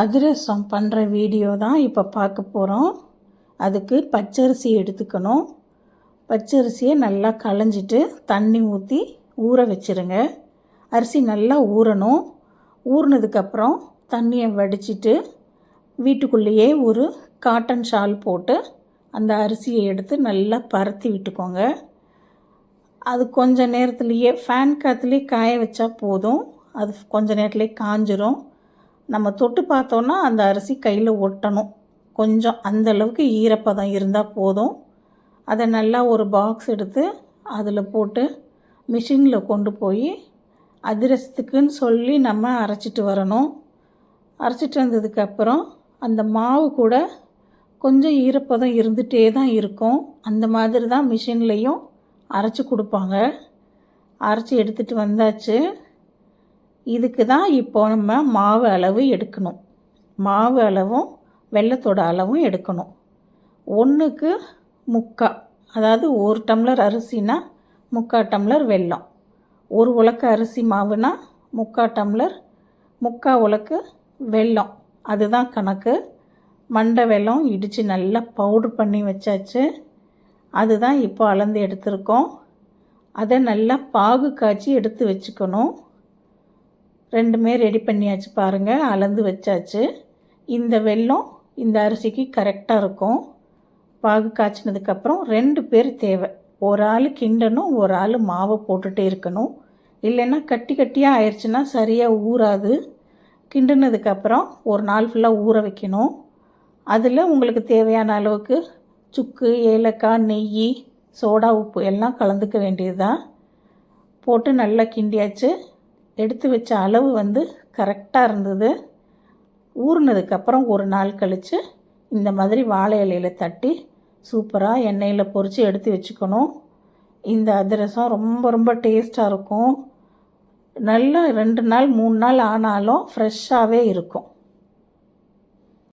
அதிரசம் பண்ணுற வீடியோ தான் இப்போ பார்க்க போகிறோம் அதுக்கு பச்சரிசி எடுத்துக்கணும். பச்சரிசியை நல்லா களைஞ்சிட்டு தண்ணி ஊற்றி ஊற வச்சிருங்க. அரிசி நல்லா ஊறணும். ஊறினதுக்கப்புறம் தண்ணியை வடிச்சிட்டு வீட்டுக்குள்ளேயே ஒரு காட்டன் ஷால் போட்டு அந்த அரிசியை எடுத்து நல்லா பரத்தி விட்டுக்கோங்க. அது கொஞ்ச நேரத்துலேயே ஃபேன் காற்றுலேயே காய வச்சா போதும். அது கொஞ்ச நேரத்துலேயே காஞ்சிரும். நம்ம தொட்டு பார்த்தோன்னா அந்த அரிசி கையில் ஒட்டணும். கொஞ்சம் அந்தளவுக்கு ஈரப்பதம் இருந்தால் போதும். அதை நல்லா ஒரு பாக்ஸ் எடுத்து அதில் போட்டு மிஷினில் கொண்டு போய் அதிரசத்துக்குன்னு சொல்லி நம்ம அரைச்சிட்டு வரணும். அரைச்சிட்டு வந்ததுக்கப்புறம் அந்த மாவு கூட கொஞ்சம் ஈரப்பதம் இருந்துகிட்டே தான் இருக்கும். அந்த மாதிரி தான் மிஷின்லேயும் அரைச்சி கொடுப்பாங்க. அரைச்சி எடுத்துகிட்டு வந்தாச்சு. இதுக்கு தான் இப்போ நம்ம மாவு அளவு எடுக்கணும். மாவு அளவும் வெள்ளத்தோட அளவும் எடுக்கணும். ஒன்றுக்கு முக்கா அதாவது ஒரு டம்ளர் அரிசினா முக்கா டம்ளர் வெல்லம். ஒரு உலக்கு அரிசி மாவுனா முக்கா டம்ளர் முக்கா உலக்கு வெல்லம். அதுதான் கணக்கு. மண்டை வெல்லம் இடித்து நல்லா பவுட்ரு பண்ணி வச்சாச்சு. அதுதான் இப்போ அளந்து எடுத்திருக்கோம். அதை நல்லா பாகு காய்ச்சி எடுத்து வச்சுக்கணும். ரெண்டுமே ரெடி பண்ணியாச்சு பாருங்கள் அளந்து வச்சாச்சு. இந்த வெல்லம் இந்த அரிசிக்கு கரெக்டாக இருக்கும். பாகு காய்ச்சினதுக்கப்புறம் ரெண்டு பேர் தேவை. ஒரு ஆள் கிண்டணும் ஒரு ஆள் மாவை போட்டுகிட்டே இருக்கணும். இல்லைன்னா கட்டி கட்டியாக ஆயிடுச்சுன்னா சரியாக ஊறாது. கிண்டினதுக்கப்புறம் ஒரு நாள் ஃபுல்லாக ஊற வைக்கணும். அதில் உங்களுக்கு தேவையான அளவுக்கு சுக்கு ஏலக்காய் நெய் சோடா உப்பு எல்லாம் கலந்துக்க வேண்டியது தான் போட்டு நல்லா கிண்டியாச்சு. எடுத்து வச்ச அளவு வந்து கரெக்டாக இருந்தது. ஊறினதுக்கப்புறம் ஒரு நாள் கழித்து இந்த மாதிரி வாழை இலையில் தட்டி சூப்பராக எண்ணெயில் பொரித்து எடுத்து வச்சுக்கணும். இந்த அதிரசம் ரொம்ப ரொம்ப டேஸ்ட்டாக இருக்கும். நல்லா ரெண்டு நாள் மூணு நாள் ஆனாலும் ஃப்ரெஷ்ஷாகவே இருக்கும்.